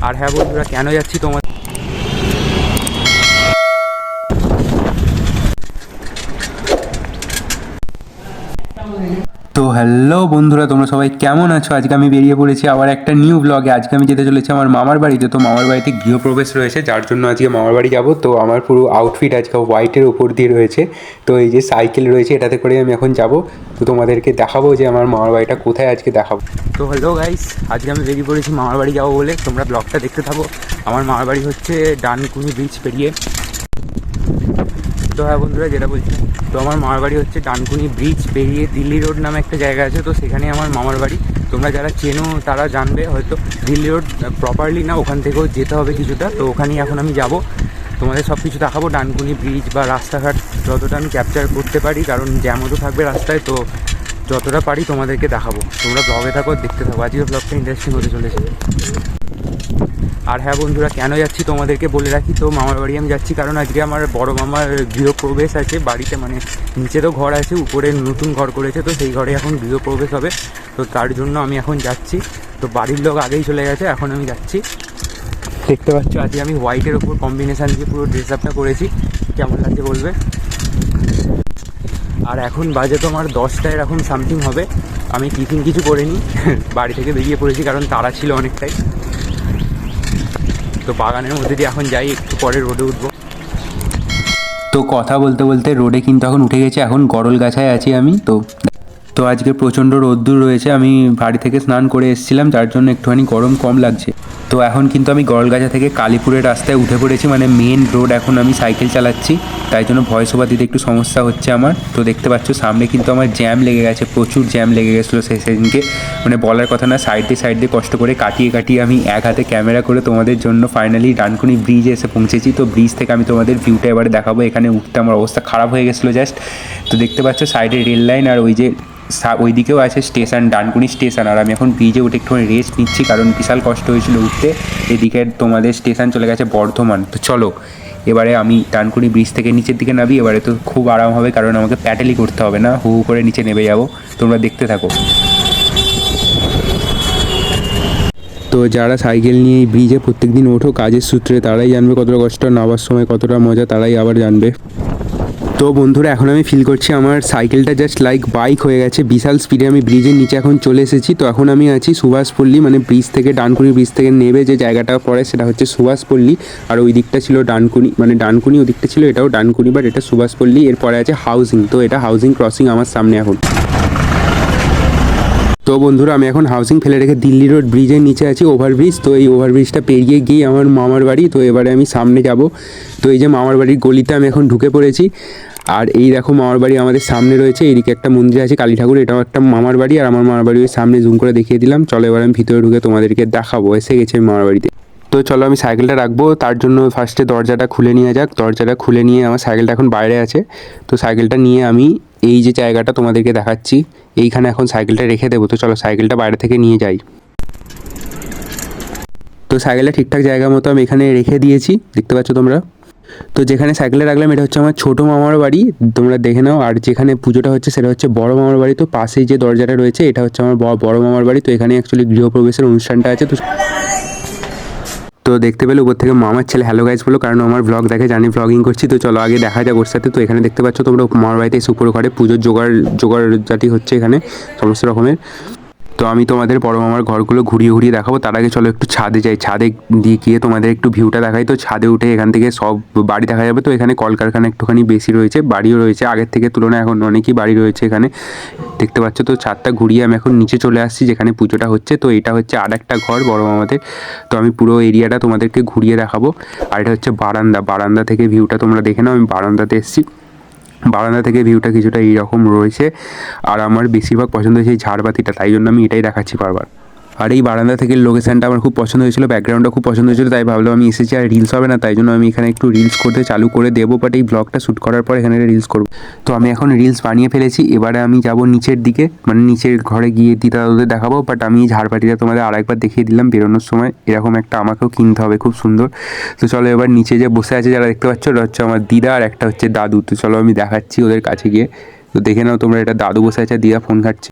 আর হ্যাঁ বন্ধুরা কেন যাচ্ছি তোমার তো হ্যালো বন্ধুরা, তোমরা সবাই কেমন আছো? আজকে আমি বেরিয়ে পড়েছি আবার একটা নিউ ব্লগে আজকে আমি যেতে চলেছি আমার মামার বাড়িতে। তো মামার বাড়িতে গৃহপ্রবেশ রয়েছে, যার জন্য আজকে মামার বাড়ি যাব। তো আমার পুরো আউটফিট আজকে হোয়াইটের উপর দিয়ে রয়েছে। তো এই যে সাইকেল রয়েছে, এটাতে করে আমি এখন যাব। তো তোমাদেরকে দেখাবো যে আমার মামার বাড়িটা কোথায় আজকে দেখাবো। তো হ্যালো গাইস আজকে আমি বেরিয়ে পড়েছি মামার বাড়ি যাব বলে। তোমরা ব্লগটা দেখতে থাকো। আমার মামার বাড়ি হচ্ছে ডানকুনি ব্রিজ পেরিয়ে। হ্যাঁ বন্ধুরা, যেটা বলছি, তো আমার মামার বাড়ি হচ্ছে ডানকুনি ব্রিজ, পেরিয়ে দিল্লি রোড নামে একটা জায়গা আছে, তো সেখানে আমার মামার বাড়ি। তোমরা যারা চেনো, তারা জানবে, হয়তো দিল্লি রোড প্রপারলি না, ওখান থেকেও যেতে হবে কিছুটা, তো ওখানেই এখন আমি যাব। তোমাদের সব কিছু দেখাবো, ডানকুনি ব্রিজ বা রাস্তাঘাট যতটা আমি ক্যাপচার করতে পারি, কারণ জ্যামও তো থাকবে রাস্তায়, তো যতটা পারি তোমাদেরকে দেখাবো। তোমরা ব্লগে থাকো, দেখতে থাকো। আজকে ব্লগটা ইন্টারেস্টিং হতে চলেছে। আর হ্যাঁ বন্ধুরা, কেন যাচ্ছি তোমাদেরকে বলে রাখি? তো মামার বাড়ি আমি যাচ্ছি কারণ আজকে আমার বড় মামার গৃহপ্রবেশ আছে বাড়িতে মানে নিচে তো ঘর আছে, উপরে নতুন ঘর করেছে, তো সেই ঘরে এখন গৃহপ্রবেশ হবে। তো তার জন্য আমি এখন যাচ্ছি। তো বাড়ির লোক আগেই চলে গেছে, এখন আমি যাচ্ছি। দেখতে পাচ্ছ, আজকে আমি হোয়াইটের ওপর কম্বিনেশান দিয়ে পুরো ড্রেস আপটা করেছি। কেমন লাগছে বলবে? আর এখন বাজে তো আমার দশটা এরকম সামথিং হবে। আমি টিফিন কিছু করিনি, বাড়ি থেকে বেরিয়ে পড়েছি, কারণ তারা ছিল অনেকটাই। তো বাগানের মধ্যে দিয়ে এখন যাই, একটু পরে রোডে উঠবো। তো কথা বলতে বলতে রোডে কিন্তু এখন উঠে গেছে, এখন গরল গাছায় আছি আমি, তো তো আজকে প্রচণ্ড রোদ্দুর রয়েছে, আমি বাড়ি থেকে স্নান করে এসেছিলাম, যার জন্য একটুখানি গরম কম লাগছে। তো এখন কিন্তু আমি গরলগাছা থেকে কালীপুরের রাস্তায় উঠে পড়েছি মানে মেন রোড এখন আমি সাইকেল চালাচ্ছি। তাই জন্য ভয়েস ওভার দিতে একটু সমস্যা হচ্ছে আমার। তো দেখতে পাচ্ছ, সামনে কিন্তু আমার জ্যাম লেগে গেছে, প্রচুর জ্যাম লেগে গেছিল সেই সেদিনকে। মানে বলার কথা না সাইড দিয়ে সাইড দিয়ে কষ্ট করে কাটিয়ে কাটিয়ে আমি এক হাতে ক্যামেরা করে তোমাদের জন্য ফাইনালি ডানকুনি ব্রিজে এসে পৌঁছেছি। তো ব্রিজ থেকে আমি তোমাদের ভিউটা এবারে দেখাবো, এখানে উঠতে আমার অবস্থা খারাপ হয়ে গেছিল জাস্ট তো দেখতে পাচ্ছ সাইডে রেল লাইন আর ওই যে সা- ওইদিকেও আছে স্টেশন, ডানকুনি স্টেশন। আর আমি এখন ব্রিজে উঠে একটুখানি রেস্ট নিচ্ছি, কারণ বিশাল কষ্ট হয়েছিল উঠতে। এদিকে তোমাদের স্টেশন চলে গেছে বর্ধমান। তো চলো, এবারে আমি ডানকুনি ব্রিজ থেকে নিচের দিকে নামি, এবারে তো খুব আরাম হবে, কারণ আমাকে প্যাটেলি করতে হবে না। হু হু করে নিচে নেমে যাব। তোমরা দেখতে থাকো। তো যারা সাইকেল নিয়ে ব্রিজে প্রত্যেক দিন ওঠো, কাজের সূত্রে তারাই জানবে কতটা কষ্ট নামার সময় কতটা মজা, তারাই আবার জানবে। তো বন্ধুরা, এখন আমি ফিল করছি আমার সাইকেলটা জাস্ট লাইক বাইক হয়ে গেছে। বিশাল স্পিডে আমি ব্রিজের নিচে এখন চলে এসেছি। তো এখন আমি আছি সুভাষপল্লী মানে ব্রিজ থেকে ডানকুনি ব্রিজ থেকে নেবে যে জায়গাটা পড়ে সেটা হচ্ছে সুভাষপল্লী আর ওই দিকটা ছিল ডানকুনি মানে ডানকুনি ওই দিকটা ছিল, এটাও ডানকুনি বাট এটা সুভাষপল্লী এরপরে আছে হাউজিং তো এটা হাউজিং ক্রসিং আমার সামনে এখন। তো বন্ধুরা, আমি এখন হাউসিং ফেলে রেখে দিল্লি রোড ব্রিজের নিচে আছি ওভারব্রিজ তো এই ওভারব্রিজটা পেরিয়ে গিয়ে আমার মামার বাড়ি, তো এবারে আমি সামনে যাব। তো এই যে মামার বাড়ির গলিতে আমি এখন ঢুকে পড়েছি। আর এই দেখো মামার বাড়ি আমাদের সামনে রয়েছে এইদিকে একটা মন্দির আছে, কালী ঠাকুর এটাও একটা মামার বাড়ি, আর আমার মামার বাড়ি সামনে জুম করে দেখিয়ে দিলাম। চলো এবার আমি ভিতরে ঢুকে তোমাদেরকে দেখাবো, এসে গেছে আমি মামার বাড়িতে। তো চলো আমি সাইকেলটা রাখব, তার জন্য ফার্স্টে দরজাটা খুলে নিয়ে যাক, দরজাটা খুলে নিয়ে আমার সাইকেলটা এখন বাইরে আছে। তো সাইকেলটা নিয়ে আমি এই যে জায়গাটা তোমাদেরকে দেখাচ্ছি, এইখানে এখন সাইকেলটা রেখে দেবো। তো চলো সাইকেলটা বাইরে থেকে নিয়ে যাই। তো সাইকেলটা ঠিকঠাক জায়গা মতো আমি এখানে রেখে দিয়েছি, দেখতে পাচ্ছ তোমরা? তো যেখানে সাইকেলে রাখলাম, এটা হচ্ছে আমার ছোটো মামার বাড়ি। তোমরা দেখে নাও, আর যেখানে পুজোটা হচ্ছে, সেটা হচ্ছে বড় মামার বাড়ি। তো পাশেই যে দরজাটা রয়েছে, এটা হচ্ছে আমার বড় মামার বাড়ি। তো এখানে অ্যাকচুয়ালি গৃহপ্রবেশের অনুষ্ঠানটা আছে। তো তো দেখতে পেলে উপর থেকে মামার ছেলে। হ্যালো গাইজ বলো, কারণ আমার ব্লগ দেখে জানি ব্লগিং করছি। তো চলো আগে দেখা যাক ওর সাথে। তো এখানে দেখতে পাচ্ছ তোমরা, মামার বাড়িতে এসে উপরে ঘরে পুজোর জোগাড় জোগাড় জাতি হচ্ছে এখানে, সমস্ত রকমের। তো আমি তোমাদের বড় মামার ঘরগুলো ঘুরিয়ে ঘুরিয়ে দেখাবো। তার আগে চলো একটু ছাদে যাই। ছাদে দিয়ে গিয়ে তোমাদের একটু ভিউটা দেখাই। তো ছাদে উঠে এখান থেকে সব বাড়ি দেখা যাবে। তো এখানে কলকারখানা একটুখানি বেশি রয়েছে, বাড়িও রয়েছে। আগের থেকে তুলনায় এখন অনেকই বাড়ি রয়েছে এখানে। দেখতে পাচ্ছ তো ছাদটা ঘুরিয়ে আমি এখন নিচে চলে আসছি যেখানে পুজোটা হচ্ছে। তো এটা হচ্ছে আর একটা ঘর বড় মামাদের। তো আমি পুরো এরিয়াটা তোমাদেরকে ঘুরিয়ে দেখাবো। আর এটা হচ্ছে বারান্দা। বারান্দা থেকে ভিউটা তোমরা দেখে নাও। আমি বারান্দাতে এসেছি। বারান্দা থেকে ভিউটা কিছুটা এইরকম রয়েছে। আর আমার বেশিরভাগ পছন্দ এই ঝাড়বাতিটা, তাই জন্য আমি এটাই দেখাচ্ছি বারবার। আর এই বারান্দা থেকে লোকেশনটা আমার খুব পছন্দ হয়েছিল ব্যাকগ্রাউন্ডটা খুব পছন্দ হয়েছিল, তাই ভাবলাম আমি এসেছি আর রিলস হবে না, তাই জন্য আমি এখানে একটু রিলস করতে চালু করে দেবো বাট এই ব্লগটা শ্যুট করার পর এখানে রিলস করব। তো আমি এখন রিলস বানিয়ে ফেলেছি, এবারে আমি যাব নিচের দিকে মানে নিচের ঘরে গিয়ে দিদা দাদুদের দেখাবো বাট আমি ঝাড়বাতিটা তোমাদের আরেকবার দেখিয়ে দিলাম বেরোনোর সময়, এরকম একটা আমাকেও কিনতে হবে, খুব সুন্দর। তো চলো এবার নিচে যে বসে আছে যারা দেখতে পাচ্ছ ওটা হচ্ছে আমার দিদা আর একটা হচ্ছে দাদু, তো চলো আমি দেখাচ্ছি ওদের কাছে গিয়ে। তো দেখে নাও তোমরা এটা দাদু বসে আছে দিদা ফোন ঘাটছে।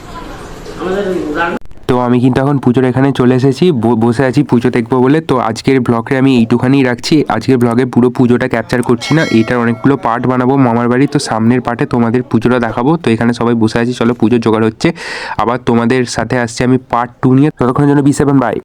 আমি কিন্তু এখন পুজোর এখানে চলে এসেছি। বসে আছি পুজো দেখব বলে। তো আজকের ব্লগে আমি এইটুখানি রাখছি। আজকের ব্লগে পুরো পুজোটা ক্যাপচার করছি না। এটার অনেকগুলো পার্ট বানাবো মামার বাড়ি। তো সামনের পার্টে তোমাদের পুজোটা দেখাবো। তো এখানে সবাই বসে আছি। চলো পুজোর জোগাড় হচ্ছে। আবার তোমাদের সাথে আসছে আমি পার্ট টু নিয়ে। ততক্ষণের জন্য বি সেভেন বাই